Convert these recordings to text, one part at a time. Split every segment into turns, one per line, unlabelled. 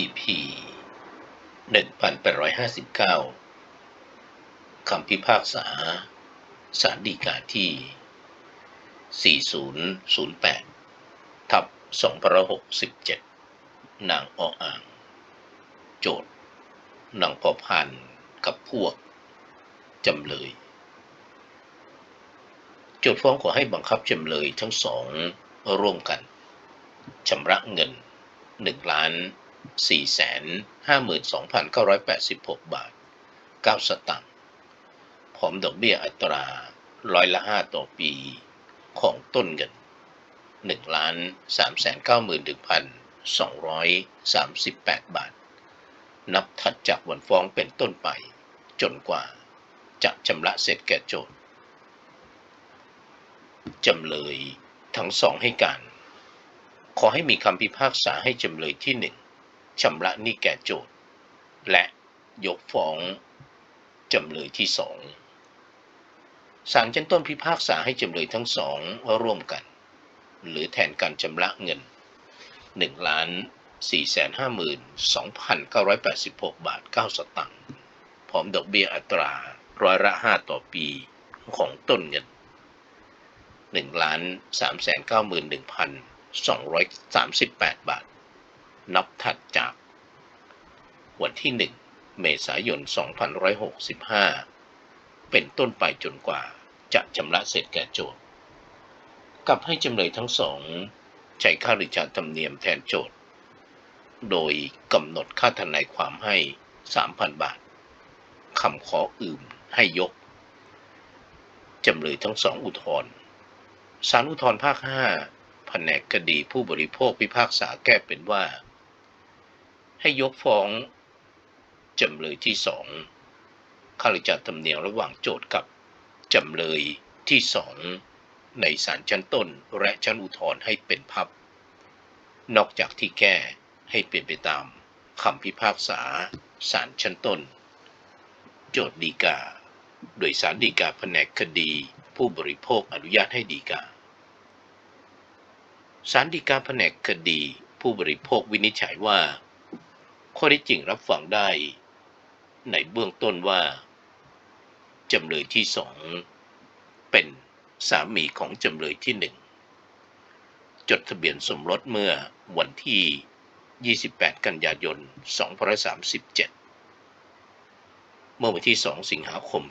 EP 1859 คำพิพากษาสารดีกาที่ 4008 ทับ2567 นางออ่าง โจทย์นางพอพันกับพวก จำเลย โจทย์ฟ้องขอให้บังคับจำเลยทั้งสองร่วมกันชำระเงิน1ล้าน4แสน 52,986 บาท 9 สตางค์พร้อมดอกเบี้ยอัตราร้อยละ 5 ต่อปีของต้นเงิน1ล้าน3แสน91,238 บาท นับถัดจากวันฟ้องเป็นต้นไป จนกว่าจะชำระเสร็จแก่โจทย์จำเลยทั้งสองให้การ ขอให้มีคำพิพากษาให้จำเลยที่หนึ่ง ชำระหนี้แก่โจทย์ และยกฟ้องจำเลยที่สองศาลชั้นต้นพิพากษาให้จำเลยทั้งสองร่วมกัน หรือแทนการชำระเงิน1ล้าน452,986 บาท 9 สตางค์พร้อมดอกเบี้ยอัตราร้อยละ 5 ต่อปีของต้นเงิน1ล้าน391,238 บาท นับถัดจาก วันที่ 1 เมษายน 2565 เป็นต้นไปจนกว่าจะชำระเสร็จแก่โจทย์กับให้จำเลยทั้งสองใช้ค่าริชารธรรมเนียมแทนโจทย์ โดยกำหนดค่าทนายความให้ 3,000 บาท คำขออื่นให้ยก จำเลยทั้งสองอุทธรศาลอุทธรภาค 5 แผนกคดีผู้บริโภคพิพากษาแก้เป็นว่า ให้ยกฟ้องจำเลยที่สองค่าราร์ธรรมเนียมระหว่างโจทก์กับจำเลยที่สองในศาลชั้นต้นและชั้นอุทธรณ์ให้เป็นพับ นอกจากที่แก้ให้เป็นไปตามคำพิพากษาศาลชั้นต้น โจทก์ดีกา โดยสารดีกาแผนกคดี ผู้บริโภคอนุญาตให้ดีกาศาลฎีกาแผนกคดี ผู้บริโภควินิจฉัยว่า ข้อที่จริงรับฟังได้ ในเบื้องต้นว่า จำเลยที่สองเป็นสามีของจำเลยที่หนึ่งจดทะเบียนสมรสเมื่อวันที่ 28 กันยายน 2537 เมื่อวันที่ 2 สิงหาคม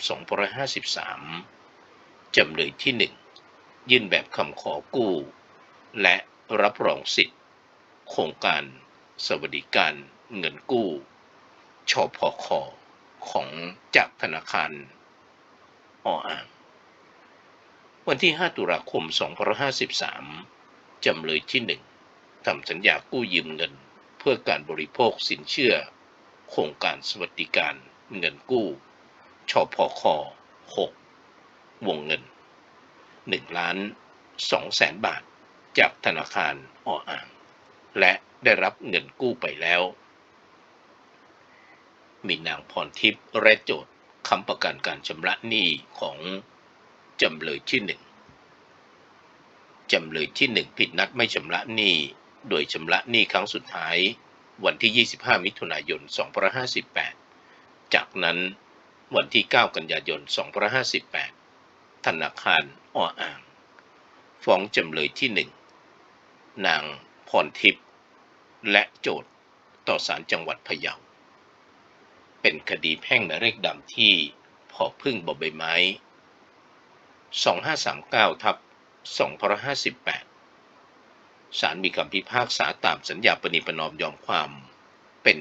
2553 จำเลยที่ 1 ยื่นแบบคำขอกู้ และรับรองสิทธิ์ โครงการ สวัสดิการ เงินกู้ชอพอคอของจากธนาคารออ่าง วันที่ 5 ตุลาคม 2553 จำเลยที่1ทำสัญญากู้ยืมเงินเพื่อการบริโภคสินเชื่อ โครงการสวัสดิการเงินกู้ชอพอคอ6วงเงิน1ล้าน2แสนบาทจากธนาคารออ่าง และได้รับเงินกู้ไปแล้ว มีนางพรทิพย์และโจทย์คำประกันการชำระหนี้ของจำเลยที่หนึ่งจำเลยที่หนึ่งผิดนัดไม่ชำระหนี้ โดยชำระหนี้ครั้งสุดท้าย วันที่ 25 มิถุนายน 2558 จากนั้นวันที่ 9 กันยายน 2558 ธนาคารออ่าง ฟ้องจำเลยที่หนึ่งนางพรทิพย์และโจทย์ต่อศาลจังหวัดพะเยา เป็นคดีแพ่งหมายเลขดำที่พอพึ่งบใบไม้ 2539ทับ2558 ศาลมีคำพิพากษาตามสัญญาปณิประนอมยอมความเป็น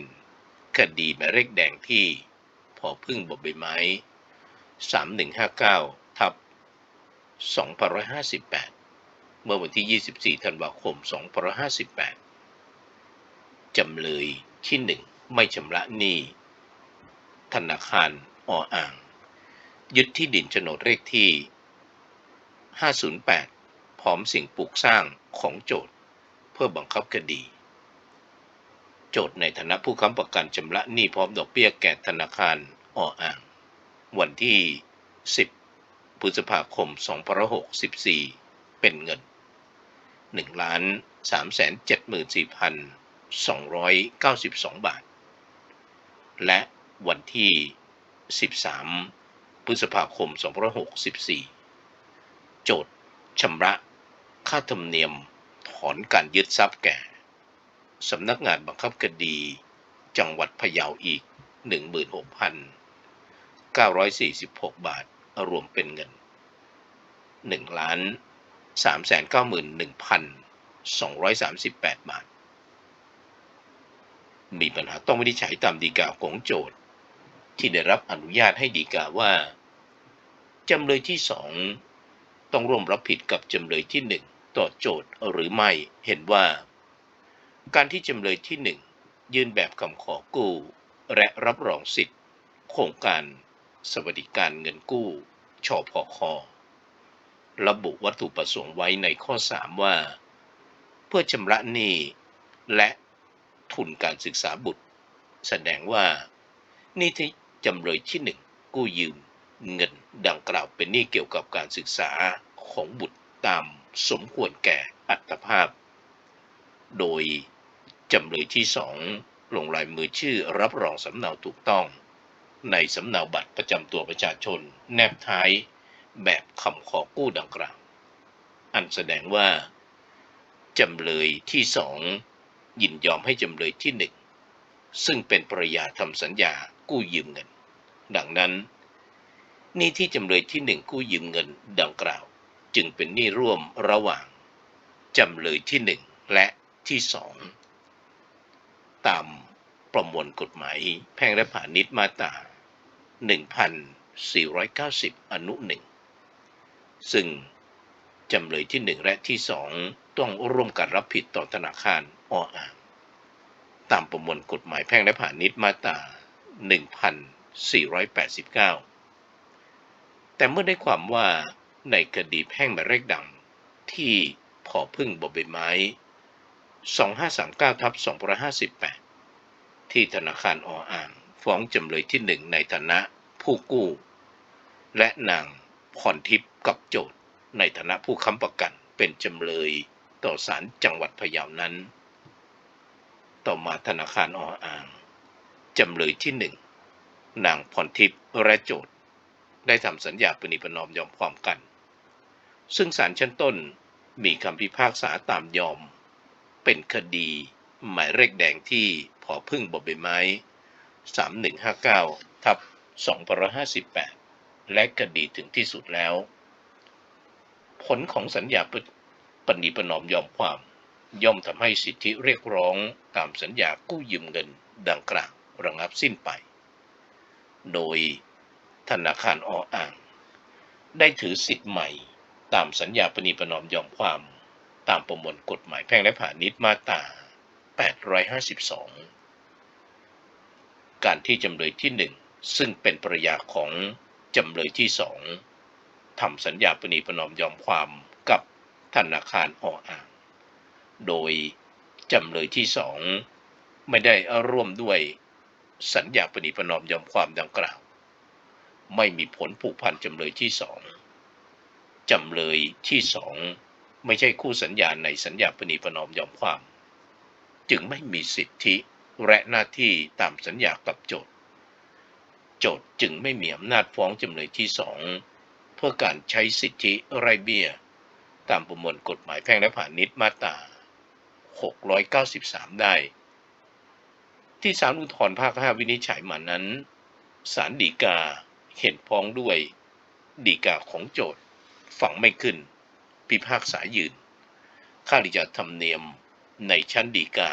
คดีหมายเลขแดงที่พอพึ่งบใบไม้ 3159ทับ2558 เมื่อวันที่ 24 ธันวาคม 2558 จำเลยที่ 1 ไม่ชำระหนี้ ธนาคารออ่าง ยึดที่ดินโฉนดเลขที่ 508 พร้อมสิ่งปลูกสร้างของโจทย์ เพื่อบังคับคดี โจทย์ในฐานะผู้ค้ำประกันชำระหนี้พร้อมดอกเบี้ยแก่ธนาคารออ่าง วันที่ 10 พฤษภาคม 2564 เป็นเงิน 1 ล้าน3 7 4 292 บาท และ วันที่ 13 พฤษภาคม 2564 โจทย์ชำระค่าธรรมเนียมถอนการยึดทรัพย์แก่สำนักงานบังคับคดี จังหวัดพะเยาอีก 16,946 บาท รวมเป็นเงิน 1 ล้าน 391,238 บาท มีปัญหาต้องวินิจฉัยตามดีกาของโจทย์ ที่ได้รับอนุญาตให้ดีกาว่า จำเลยที่สองต้องร่วมรับผิดกับจำเลยที่หนึ่งต่อโจทย์หรือไม่เห็นว่า การที่จำเลยที่หนึ่งยื่นแบบคำขอกู้ และรับรองสิทธิ์ โครงการสวัสดิการเงินกู้ชอพอคอระบุวัตถุประสงค์ไว้ในข้อ 3 ว่า เพื่อชำระหนี้และทุนการศึกษาบุตร แสดงว่านี้ที่ จำเลยที่หนึ่งกู้ยืม เงินดังกล่าวเป็นหนี้เกี่ยวกับการศึกษาของบุตรตามสมควรแก่อัตภาพ โดยจำเลยที่สองลงลายมือชื่อรับรองสำเนาถูกต้อง ในสำเนาบัตรประจำตัวประชาชน แนบท้ายแบบคำขอกู้ดังกล่าว อันแสดงว่า จำเลยที่สองยินยอมให้จำเลยที่หนึ่งซึ่งเป็นภรรยาทำสัญญากู้ยืมเงิน ดังนั้นหนี้ที่จำเลยที่หนึ่งกู้ยืมเงินดังกล่าว จึงเป็นหนี้ร่วมระหว่างจำเลยที่หนึ่งและที่สองตามประมวลกฎหมายแพ่งและพาณิชย์มาตรา1490 อนุหนึ่งซึ่งจำเลยที่หนึ่งและที่สองต้องร่วมกันรับผิดต่อธนาคารออ่างตามประมวลกฎหมายแพ่งและพาณิชย์มาตรา 489 แต่เมื่อได้ความว่าในคดีแพ่งหมายเลขดังที่พอพึ่งบใบไม้ 2539ทับ2558 ที่ธนาคารออ่างฟ้องจำเลยที่หนึ่งในฐานะผู้กู้ และนางพรทิพย์กับโจทย์ในฐานะผู้ค้ำประกันเป็นจำเลยต่อศาลจังหวัดพะเยานั้น ต่อมาธนาคารออ่าง จำเลยที่หนึ่ง นางพรทิพย์และโจทย์ได้ทำสัญญาปณิปนอมยอมความกัน ซึ่งศาลชั้นต้นมีคำพิพากษาตามยอม เป็นคดีหมายเลขแดงที่พอพึ่งบใบไม้ 3159 ทับ2558 และคดีถึงที่สุดแล้ว ผลของสัญญาปณิปนอมยอมความ ย่อมทำให้สิทธิเรียกร้องตามสัญญากู้ยืมเงินดังกล่าวระงับสิ้นไป โดยธนาคารออ่าง ได้ถือสิทธิ์ใหม่ ตามสัญญาปณิประนอมยอมความ ตามประมวลกฎหมายแพ่งและพาณิชย์มาตรา 852 การที่จำเลยที่หนึ่งซึ่งเป็นภรรยาของจำเลยที่สองทำสัญญาปณีประนอมยอมความกับธนาคารออ่าง โดยจำเลยที่สองไม่ได้ร่วมด้วย สัญญาปณีปนอมยอมความดังกล่าว ไม่มีผลผูกพันจำเลยที่สองจำเลยที่สองไม่ใช่คู่สัญญาในสัญญาปณีปนอมยอมความ จึงไม่มีสิทธิและหน้าที่ตามสัญญากับโจทย์ โจทย์จึงไม่มีอำนาจฟ้องจำเลยที่สองเพื่อการใช้สิทธิไรเบียตามประมวลกฎหมายแพ่งและพาณิชย์มาตรา693 ได้ ที่ศาลอุทธรภาค5วินิจฉัยมานั้นศาลฎีกาเห็นพ้องด้วยฎีกาของโจทย์ฝังไม่ขึ้น พิพากษายืนค่าริจาธรรมเนียมในชั้นฎีกา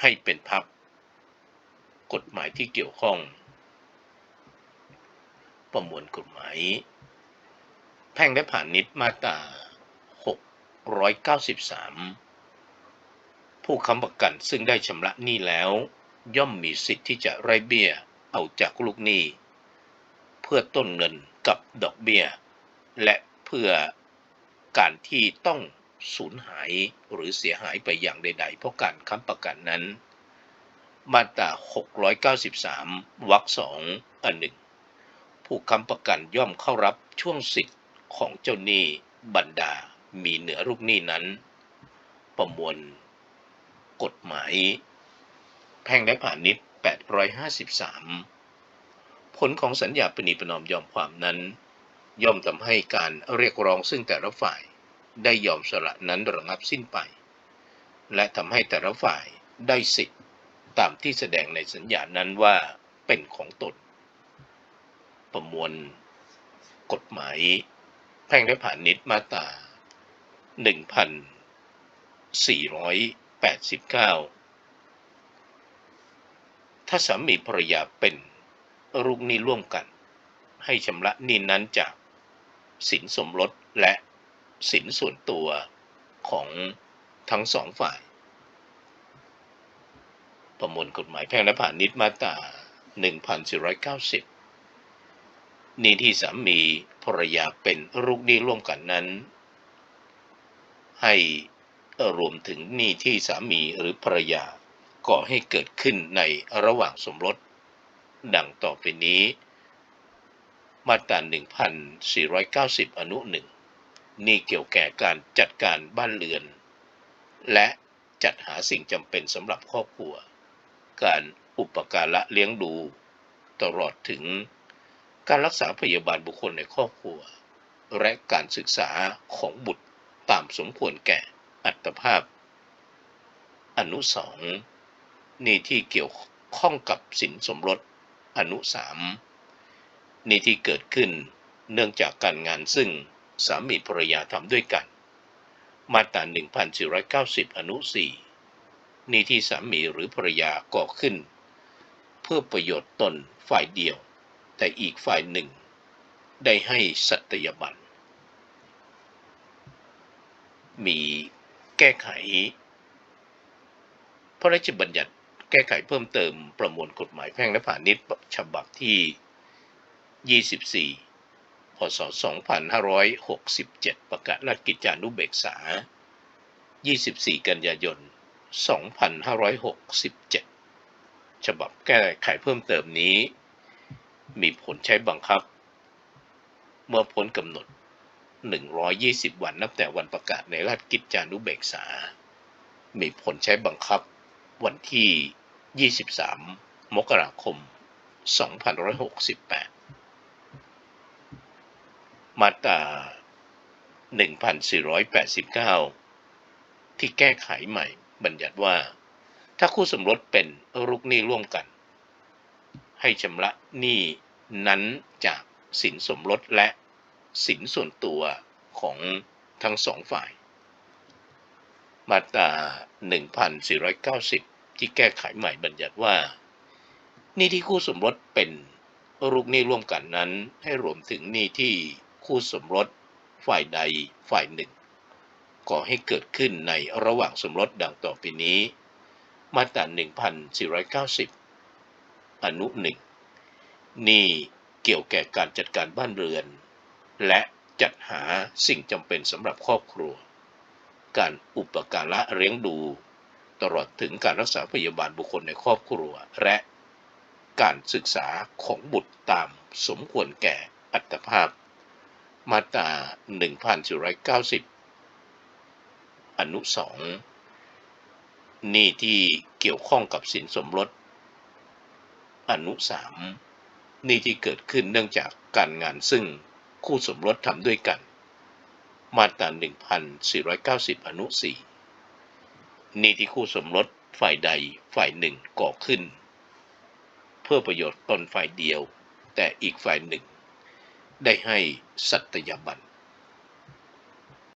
ให้เป็นพักกฎหมายที่เกี่ยวข้อง ประมวลกฎหมาย แพ่งและผ่านนิดมาตรา 693 ผู้ค้ำประกันซึ่งได้ชำระหนี้แล้ว ย่อมมีสิทธิ์ที่จะไร้เบี้ยเอาจากลูกหนี้ เพื่อต้นเงินกับดอกเบี้ย และเพื่อการที่ต้องสูญหายหรือเสียหายไปอย่างใด ๆ เพราะการค้ำประกันนั้น มาตรา 693 วรรคสองอันหนึ่ง ผู้ค้ำประกันย่อมเข้ารับช่วงสิทธิ์ของเจ้าหนี้บรรดา มีเหนือลูกหนี้นั้น ประมวลกฎหมาย แพ่งและพาณิชย์853 ผลของสัญญาปณีประนอมยอมความนั้น ย่อมทำให้การเรียกร้องซึ่งแต่ละฝ่ายได้ยอมสละนั้นระงับสิ้นไป และทำให้แต่ละฝ่ายได้สิทธิ์ตามที่แสดงในสัญญานั้นว่าเป็นของตน ประมวล กฎหมาย แพ่งและพาณิชย์มาตรา1489 ถ้าสามีภรรยาเป็นลูกหนี้ร่วมกัน ให้ชำระหนี้นั้นจากสินสมรสและสินส่วนตัวของทั้งสองฝ่าย ประมวลกฎหมายแพ่งและพาณิชย์มาตรา 1490 นี้ที่สามีภรรยาเป็นลูกหนี้ร่วมกันนั้น ให้รวมถึงหนี้ที่สามีหรือภรรยา ก่อให้เกิดขึ้นในระหว่างสมรส ดังต่อไปนี้ มาตรา 1490 อนุหนึ่งนี่เกี่ยวแก่การจัดการบ้านเรือน และจัดหาสิ่งจำเป็นสำหรับครอบครัว การอุปการะเลี้ยงดู ตลอดถึงการรักษาพยาบาลบุคคลในครอบครัว และการศึกษาของบุตรตามสมควรแก่อัตภาพ อนุสอง นี่ที่เกี่ยวข้องกับสินสมรสอนุสามนี่ที่เกิดขึ้นเนื่องจากการงานซึ่งสามีภรรยาทำด้วยกัน มาตรา1490 อนุ 4 นี่ที่สามีหรือภรรยาก่อขึ้น เพื่อประโยชน์ตนฝ่ายเดียว แต่อีกฝ่ายหนึ่ง ได้ให้สัตยาบัน มีแก้ไข พระราชบัญญัติ แก้ไขเพิ่มเติมประมวลกฎหมายแพ่งและพาณิชย์ฉบับที่ 24 พศ 2567 ประกาศราชกิจจานุเบกษา 24 กันยายน 2567 ฉบับแก้ไขเพิ่มเติมนี้ มีผลใช้บังคับ เมื่อพ้นกำหนด 120 วันนับแต่วันประกาศในราชกิจจานุเบกษา มีผลใช้บังคับวันที่ 23 มกราคม 2568 มาตรา 1489 ที่แก้ไขใหม่บัญญัติว่า ถ้าคู่สมรสเป็นลูกหนี้ร่วมกัน ให้ชำระหนี้นั้นจากสินสมรสและสินส่วนตัวของทั้งสองฝ่าย มาตรา 1490 ที่แก้ไขใหม่บัญญัติว่านี้ที่คู่สมรสเป็นลูกหนี้ร่วมกันนั้นให้รวมถึงหนี้ที่คู่สมรสฝ่ายใดฝ่ายหนึ่งก่อให้เกิดขึ้นในระหว่างสมรสดังต่อไปนี้ มาตรา1490 อนุหนึ่งนี่เกี่ยวแก่การจัดการบ้านเรือน และจัดหาสิ่งจำเป็นสำหรับครอบครัว การอุปการะเลี้ยงดู ตลอดถึงการรักษาพยาบาลบุคคลในครอบครัว และการศึกษาของบุตรตามสมควรแก่อัตภาพ มาตรา1490 อนุสองนี่ที่เกี่ยวข้องกับสินสมรส อนุสามนี่ที่เกิดขึ้นเนื่องจากการงานซึ่งคู่สมรสทำด้วยกัน มาตรา1490 อนุสี่ นี่ที่คู่สมรสฝ่ายใดฝ่ายหนึ่งก่อขึ้น เพื่อประโยชน์ตนฝ่ายเดียว แต่อีกฝ่ายหนึ่ง ได้ให้สัตยาบัน